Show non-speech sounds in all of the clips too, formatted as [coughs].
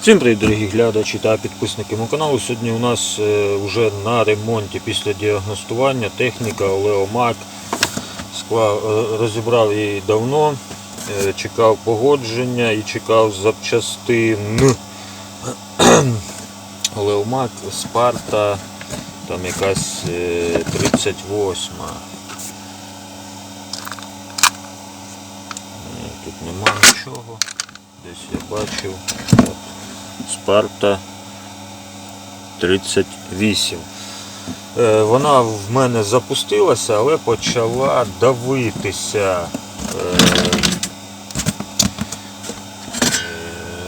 Всім привіт, дорогі глядачі та підписники мого каналу. Сьогодні у нас вже на ремонті після діагностування техніка Олеомак. Склав, е, розібрав її давно, е, чекав погодження і чекав запчастин. [clears throat] Олеомак, Спарта, там якась е, 38. Ні, Тут нема нічого. Десь я бачив. Спарта 38. Е, Вона в мене запустилася, але почала давитися. Е, е,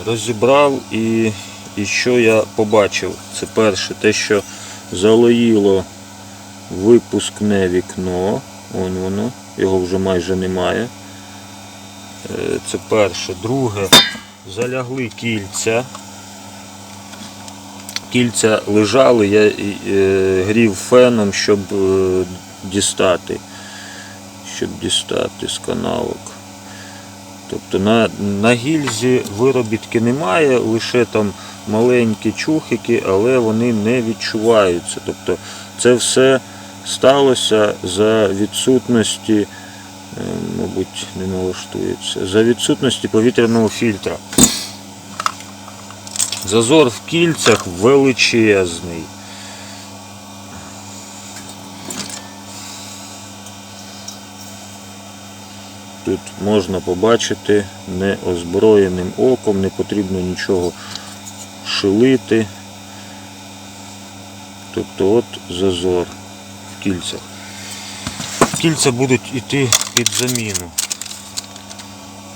Розібрав і, і що я побачив? Це перше, те, що залоїло випускне вікно. Вон воно, його вже майже немає. Це перше. Друге, залягли кільця. Кільця лежали, я е, грів феном, щоб е, дістати, щоб дістати з канавок. Тобто на, на гільзі виробітки немає, лише там маленькі чухики, але вони не відчуваються. Тобто це все сталося за відсутності, е, мабуть, не налаштується, за відсутності повітряного фільтра. Зазор в кільцях величезний. Тут можна побачити неозброєним оком, не потрібно нічого шилити. Тобто от зазор в кільцях. Кільця будуть йти під заміну.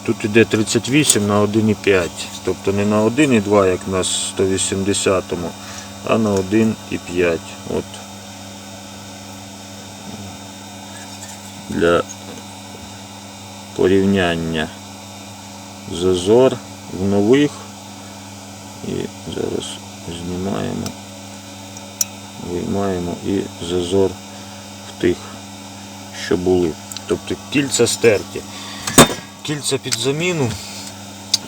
Тут іде 38 на 1,5. Тобто не на 1,2, як на 180-му, а на 1,5. От. Для порівняння зазор в нових і зараз знімаємо, виймаємо і зазор в тих, що були. Тобто кільця стерті кільця під заміну,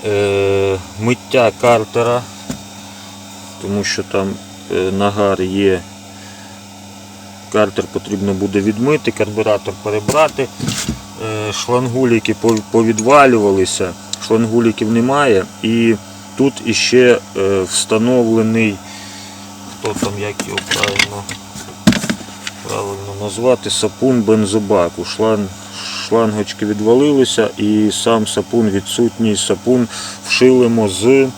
е, миття картера, тому що там е, нагар є. Картер потрібно буде відмити, карбюратор перебрати, е, шлангуліки повідвалювалися, шлангуліків немає і тут іще е, встановлений, хто там як його правильно, правильно назвати, сапун бензобаку. Шланг, шлангочки відвалилися і сам сапун відсутній. Сапун вшилимо з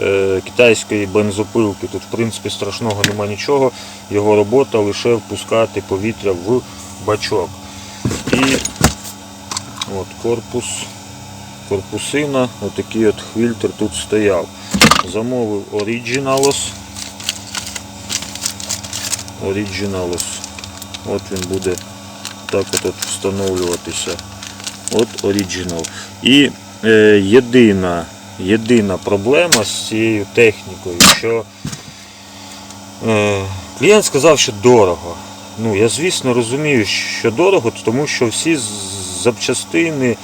е, китайської бензопилки. Тут в принципі страшного нема нічого. Його робота лише впускати повітря в бачок. І от корпус, корпусина, отакий от фільтр тут стояв. Замовив Originalos. Originalos. От він буде так от, встановлюватися. От оригінал. І е, єдина, єдина проблема з цією технікою, що е, клієнт сказав, що дорого. Ну, я звісно розумію, що дорого, тому що всі запчастини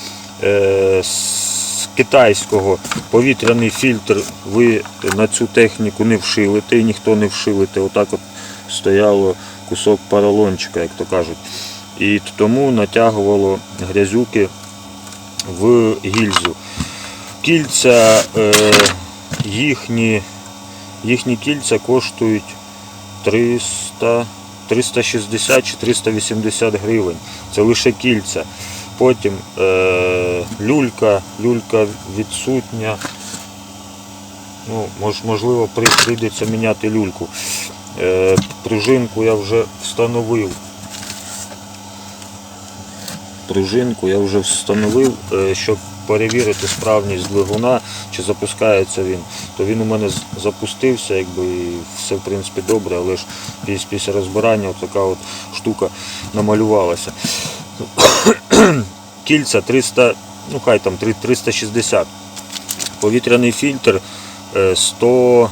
е, з китайського повітряний фільтр ви на цю техніку не вшилите, і ніхто не вшилите. Отак от стояло кусок поролончика, як то кажуть. І тому натягувало грязюки в гільзу. Кільця е, їхні, їхні кільця коштують 300, 360 чи 380 гривень. Це лише кільця. Потім е, люлька, люлька відсутня. Ну, мож, можливо, прийдеться міняти люльку. Е, пружинку я вже встановив. Пружинку я вже встановив, е, щоб перевірити справність двигуна, чи запускається він. То він у мене запустився, якби і все в принципі добре, але ж після розбирання от така от штука намалювалася. [coughs] Кільця 300, ну хай там 360. Повітряний фільтр е, 100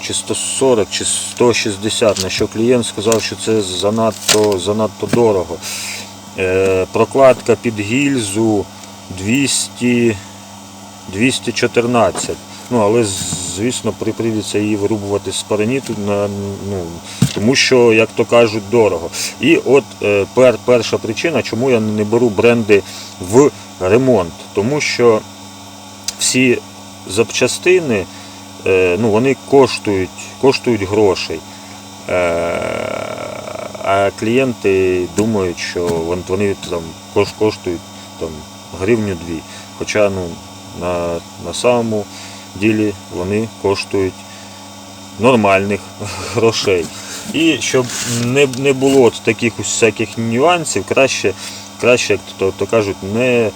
чи 140, чи 160, на що клієнт сказав, що це занадто, занадто дорого. Е, Прокладка під гільзу 200, 214. Ну, але звісно, при- прийдеться її вирубувати з параніту, на, ну, тому що, як то кажуть, дорого. І от е, пер, перша причина, чому я не беру бренди в ремонт. Тому що всі запчастини е, ну, вони коштують, коштують грошей. А клієнти думають, що вони там коштують там, гривню дві. Хоча ну, на, на самому ділі вони коштують нормальних [laughs] грошей. І щоб не, не було от таких всяких нюансів, краще, краще як то, то кажуть, не,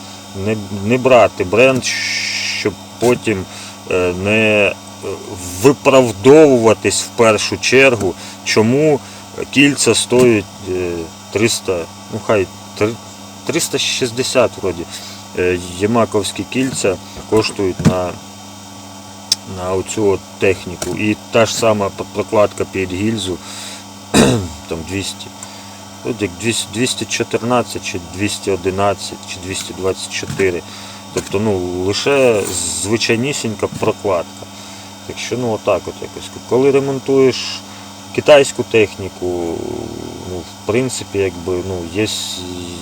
не, не брати бренд, щоб потім е, не е, виправдовуватись в першу чергу, чому кільця стоять е, 300, ну хай 360 вроді. Е, Ємаковські кільця коштують на, на оцю от техніку. І та ж сама прокладка під гільзу [clears throat] там 200. От як 214 чи 211 чи 224. Тобто ну, лише звичайнісінька прокладка. Так ну отак от якось. Коли ремонтуєш китайську техніку, ну, в принципі, якби, ну, є,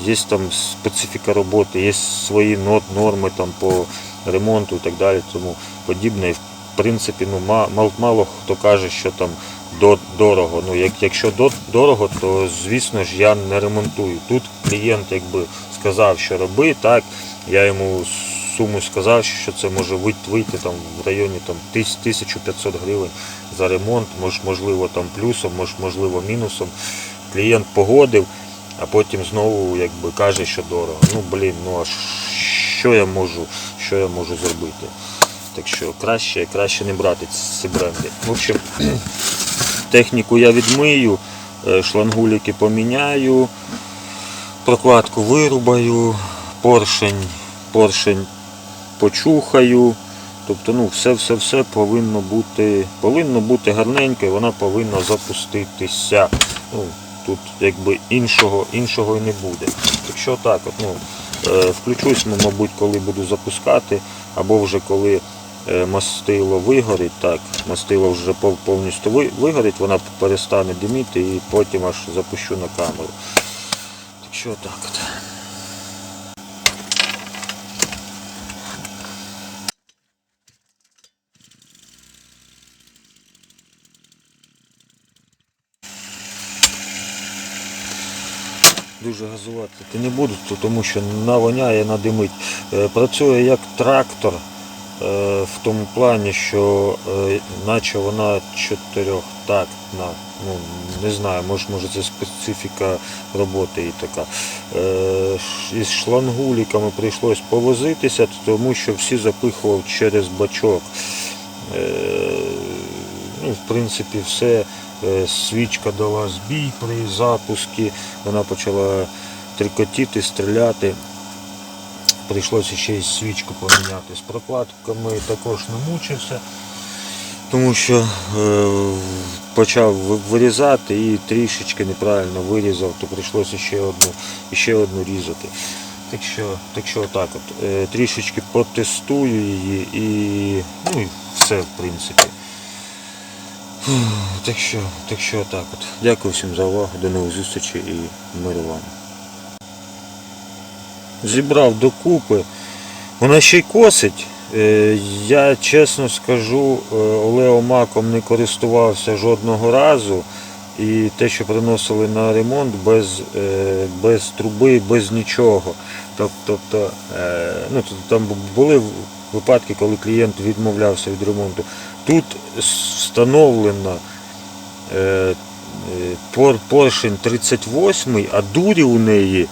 є там специфіка роботи, є свої норми там, по ремонту і так далі, тому подібне. І в принципі, ну, ма- мал- мало хто каже, що там до- дорого. Ну, як, якщо до- дорого, то звісно ж я не ремонтую. Тут клієнт якби сказав, що роби, так, я йому суму сказав, що це може вийти, там в районі там, 1500 гривень за ремонт, мож, можливо там плюсом, мож, можливо мінусом. Клієнт погодив, а потім знову якби каже, що дорого. Ну блін, ну а що я можу, що я можу зробити? Так що краще, краще не брати ці бренди. В общем, [clears throat] техніку я відмию, е, шлангуліки поміняю, прокладку вирубаю, поршень, поршень почухаю. Тобто, ну, все-все-все повинно бути, повинно бути гарненько і вона повинна запуститися. Ну, тут якби іншого, іншого і не буде. Якщо так, от, ну, е, включусь, ну, мабуть, коли буду запускати, або вже коли е, мастило вигорить, так, мастило вже повністю вигорить, вона перестане диміти і потім аж запущу на камеру. Так що так от. Дуже газувати ти не буду, то- тому що навоняє, надимить. Е, Працює як трактор е, в тому плані, що е, наче вона чотирьохтактна. Ну, не знаю, може, може це специфіка роботи і така. Із шлангуліками прийшлось повозитися, тому що всі запихував через бачок. Ну, в принципі, все. Е, Свічка дала збій при запуску, вона почала трикотіти, стріляти. Прийшлося ще й свічку поміняти. З прокладками також не мучився, тому що е, почав вирізати і трішечки неправильно вирізав, то прийшлося ще одну, ще одну різати. Так що, так що отак от. Е, трішечки потестую її і ну, і все в принципі. Так що, так що так от. Дякую всім за увагу, до нових зустрічей і миру вам. Зібрав докупи. Вона ще й косить. Е, Я чесно скажу, е, олеомаком не користувався жодного разу. І те, що приносили на ремонт без, е, без труби, без нічого. Тобто, ну, там були випадки, коли клієнт відмовлявся від ремонту. Тут встановлено е, е, пор- поршень 38, а дурі у неї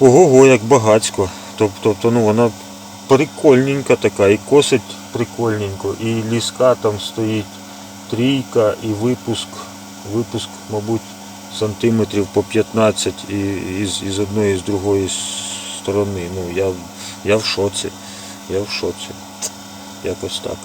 ого-го, як багацько. Тоб- Тобто ну, вона прикольненька така, і косить прикольненько, і ліска там стоїть трійка, і випуск, випуск, мабуть, сантиметрів по 15 і, із, із одної і з другої сторони. Ну, я, я в шоці. Я в шоці. Якось так.